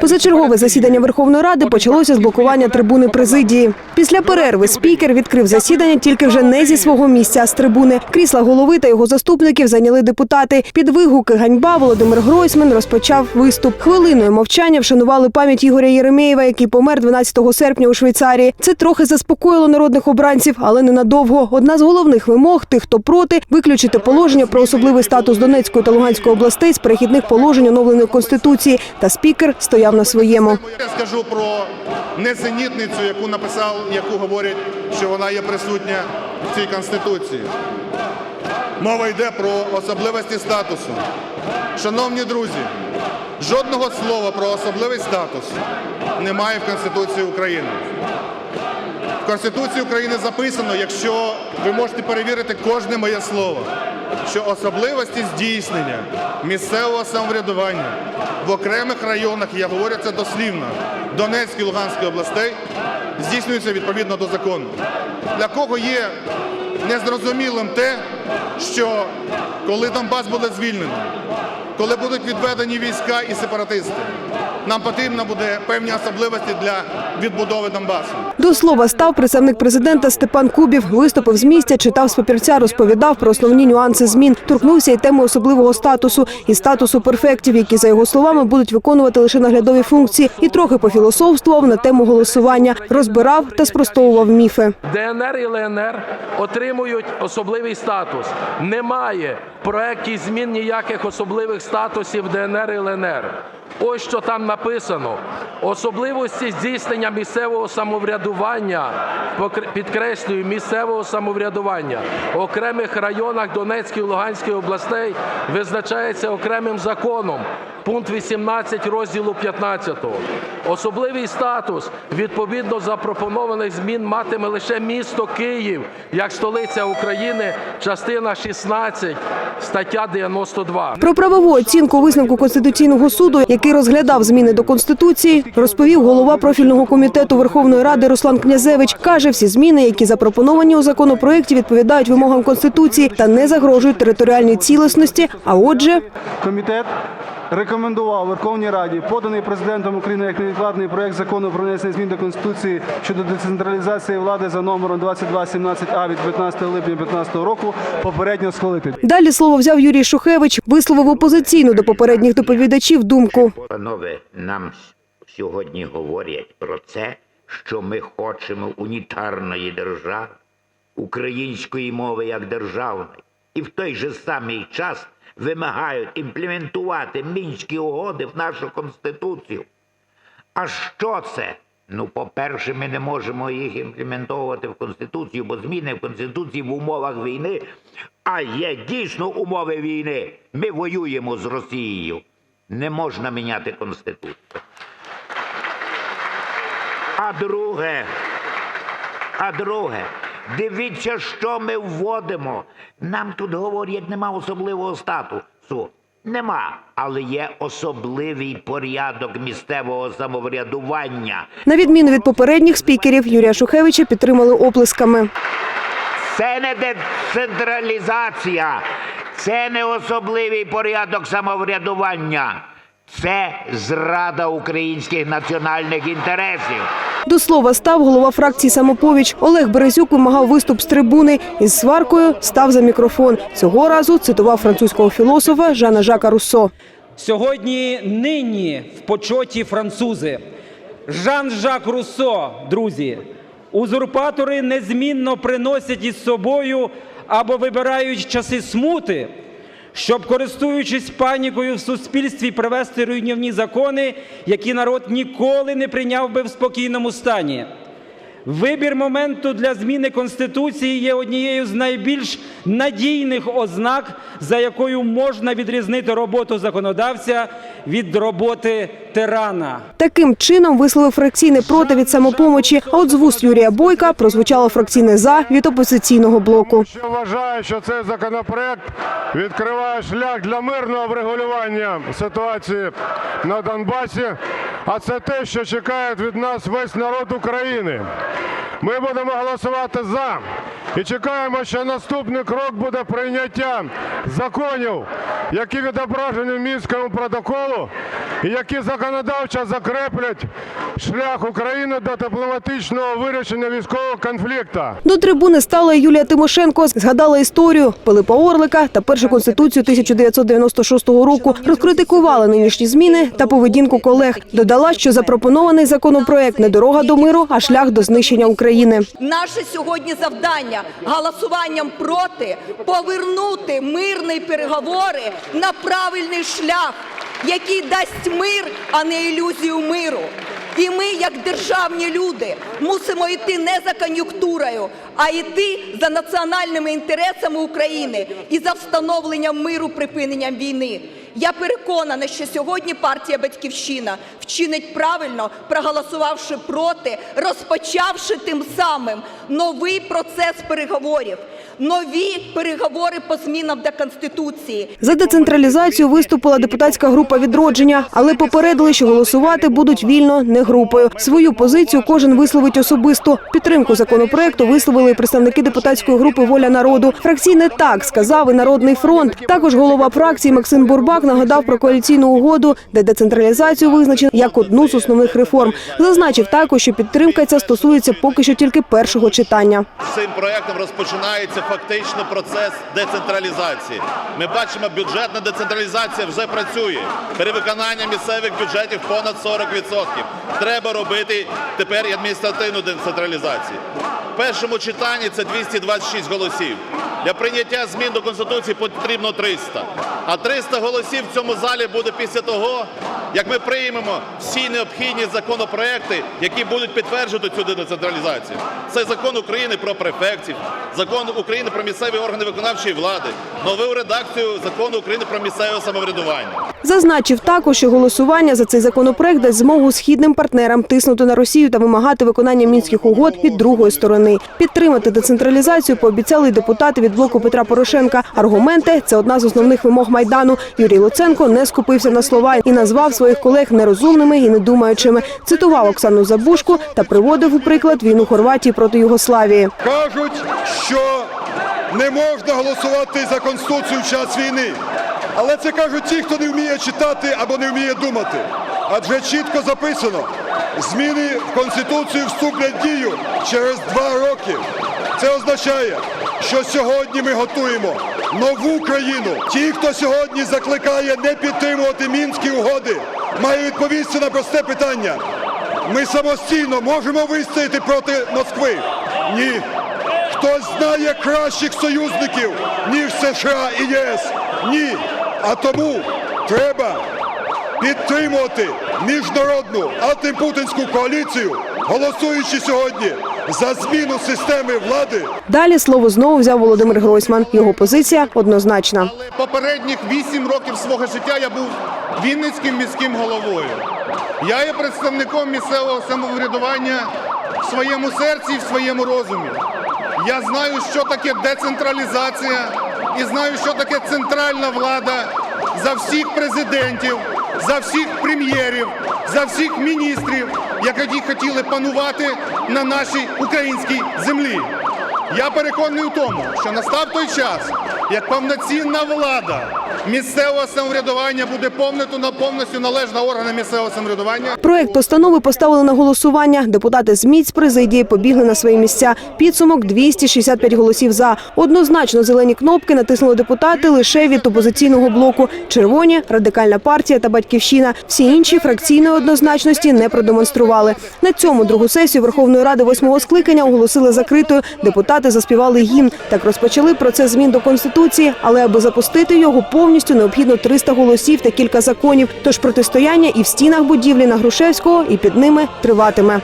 Позачергове засідання. Верховної Ради почалося з блокування трибуни президії. Після перерви спікер відкрив засідання тільки вже не зі свого місця, а з трибуни. Крісла голови та його заступників зайняли депутати. Під вигуки ганьба Володимир Гройсман розпочав виступ. Хвилиною мовчання вшанували пам'ять Ігоря Єремєєва, який помер 12 серпня у Швейцарії. Це трохи заспокоїло народних обранців, але ненадовго. Одна з головних вимог тих, хто проти, виключити положення про особливий статус Донецької та Луганської областей з перехідних положень оновленої конституції. Та спікер стояв на своєму. Я скажу про несенітницю, яку написав, яку говорять, що вона є присутня в цій конституції. Мова йде про особливості статусу. Шановні друзі, жодного слова про особливий статус немає в Конституції України. В Конституції України записано, якщо ви можете перевірити кожне моє слово, що особливості здійснення місцевого самоврядування в окремих районах, я говорю це дослівно, Донецької і Луганської областей, здійснюються відповідно до закону. Для кого є незрозумілим те, що коли Донбас буде звільнено, коли будуть відведені війська і сепаратисти, нам потрібно буде певні особливості для відбудови Донбасу. До слова став представник президента Степан Кубів. Виступив з місця, читав з папірця, розповідав про основні нюанси змін. Торкнувся й теми особливого статусу і статусу перфектів, які за його словами будуть виконувати лише наглядові функції. І трохи пофілософствував на тему голосування, розбирав та спростовував міфи. ДНР і ЛНР отримують особливий статус. Немає в проекті змін ніяких особливих статусів ДНР і ЛНР. Ось що там написано: особливості здійснення місцевого самоврядування, підкреслюю, місцевого самоврядування в окремих районах Донецької і Луганської областей визначається окремим законом. Пункт 18 розділу 15. Особливий статус відповідно запропонованих змін матиме лише місто Київ як столиця України, частина 16, стаття 92. Про правову оцінку висновку Конституційного суду, який розглядав зміни до Конституції, розповів голова профільного комітету Верховної Ради Руслан Князевич. Каже, всі зміни, які запропоновані у законопроекті, відповідають вимогам Конституції та не загрожують територіальній цілісності. А отже, Комітет рекомендував Верховній Раді поданий президентом України як невідкладний проект закону про внесення змін до Конституції щодо децентралізації влади за номером 2217А від 15 липня 2015 року попередньо схвалити. далі слово взяв Юрій Шухевич, висловив опозиційну до попередніх доповідачів думку. Панове, нам сьогодні говорять про це, що ми хочемо унітарної держави, української мови як державної, і в той же самий час вимагають імплементувати мінські угоди в нашу конституцію. А що це? Ну, по-перше, ми не можемо їх імплементовувати в Конституцію, бо зміни в Конституції в умовах війни, а є дійсно умови війни. Ми воюємо з Росією. Не можна міняти Конституцію. А друге, а друге, дивіться, що ми вводимо. Нам тут говорять, нема особливого статусу. Нема, але є особливий порядок місцевого самоврядування. На відміну від попередніх спікерів, Юрія Шухевича підтримали оплесками. Це не децентралізація, це не особливий порядок самоврядування. Це зрада українських національних інтересів. До слова став голова фракції «Самопоміч». Олег Березюк вимагав виступ з трибуни. Із сваркою став за мікрофон. Цього разу цитував французького філософа Жана Жака Руссо. Сьогодні нині в почоті французи. Жан-Жак Руссо, друзі, узурпатори незмінно приносять із собою або вибирають часи смути, щоб, користуючись панікою в суспільстві, привести руйнівні закони, які народ ніколи не прийняв би в спокійному стані. Вибір моменту для зміни Конституції є однією з найбільш надійних ознак, за якою можна відрізнити роботу законодавця від роботи тирана. Таким чином висловив фракційне проти від самопомочі. А от з вуст Юрія Бойка прозвучало фракційне за від опозиційного блоку. Що вважаю, що цей законопроект відкриває шлях для мирного врегулювання ситуації на Донбасі, а це те, що чекає від нас весь народ України. Ми будемо голосувати за і чекаємо, що наступний крок буде прийняття законів, які відображені в мінському протоколу, які законодавчо закреплять шлях України до дипломатичного вирішення військового конфлікту. До трибуни стала Юлія Тимошенко, згадала історію Пилипа Орлика та першу конституцію 1996 року. Розкритикувала нинішні зміни та поведінку колег. Додала, що запропонований законопроект не дорога до миру, а шлях до знищення України. Наше сьогодні завдання голосуванням проти повернути мирні переговори на правильний шлях, який дасть мир, а не ілюзію миру. І ми, як державні люди, мусимо йти не за кон'юнктурою, а йти за національними інтересами України і за встановленням миру, припиненням війни. Я переконана, що сьогодні партія Батьківщина вчинить правильно, проголосувавши проти, розпочавши тим самим новий процес переговорів, нові переговори по змінам до конституції. За децентралізацію виступила депутатська група відродження, але попередили, що голосувати будуть вільно, не групою. Свою позицію кожен висловить особисто. Підтримку законопроекту висловили представники депутатської групи Воля народу. Фракційне так сказав і Народний фронт. Також голова фракції Максим Бурбак нагадав про коаліційну угоду, де децентралізацію визначено як одну з основних реформ. Зазначив також, що підтримка ця стосується поки що тільки першого читання. Цим проектом розпочинається фактично процес децентралізації. Ми бачимо, бюджетна децентралізація вже працює. Перевиконання місцевих бюджетів понад 40%. Треба робити тепер і адміністративну децентралізацію. В першому читанні це 226 голосів. Для прийняття змін до Конституції потрібно 300. А 300 голосів в цьому залі буде після того, як ми приймемо всі необхідні законопроекти, які будуть підтверджувати цю децентралізацію. Це закон України про префектів, закон України про місцеві органи виконавчої влади, нову редакцію закону України про місцеве самоврядування. Зазначив також, що голосування за цей законопроект дасть змогу східним партнерам тиснути на Росію та вимагати виконання мінських угод від другої сторони. Підтримати децентралізацію пообіцяли депутати від блоку Петра Порошенка. Аргументи це одна з основних вимог майдану. Юрій Луценко не скупився на слова і назвав своїх колег нерозумними і недумаючими. Цитував Оксану Забушку та приводив у приклад війну Хорватії проти Югославії. Кажуть, що не можна голосувати за конституцію в час війни. Але це кажуть ті, хто не вміє читати або не вміє думати. Адже чітко записано, зміни в конституцію вступлять в дію через два роки. Це означає, що сьогодні ми готуємо нову країну. Ті, хто сьогодні закликає не підтримувати мінські угоди, має відповісти на просте питання. Ми самостійно можемо вистояти проти Москви? Ні. Хтось знає кращих союзників, ніж США і ЄС? Ні. А тому треба підтримувати міжнародну антипутінську коаліцію, голосуючи сьогодні за зміну системи влади Далі слово знову взяв Володимир Гройсман. Його позиція однозначна. Але Попередніх вісім років свого життя я був Вінницьким міським головою. Я є представником місцевого самоврядування в своєму серці і в своєму розумі. Я знаю, що таке децентралізація, і знаю, що таке центральна влада за всіх президентів, за всіх прем'єрів, за всіх міністрів, які хотіли панувати на нашій українській землі. Я переконаний у тому, що настав той час, як повноцінна влада місцевого самоврядування буде повністю, повністю належна органам місцевого самоврядування. Проект постанови поставили на голосування. Депутати з міць президії побігли на свої місця. Підсумок 265 голосів за. Однозначно зелені кнопки натиснули депутати лише від опозиційного блоку. Червоні, радикальна партія та батьківщина. Всі інші фракційної однозначності не продемонстрували. На цьому другу сесію Верховної Ради восьмого скликання оголосили закритою. Депутати заспівали гімн. Так розпочали процес змін до конституції, але аби запустити його повністю необхідно 300 голосів та кілька законів. Тож протистояння і в стінах будівлі на Грушевського, і під ними триватиме.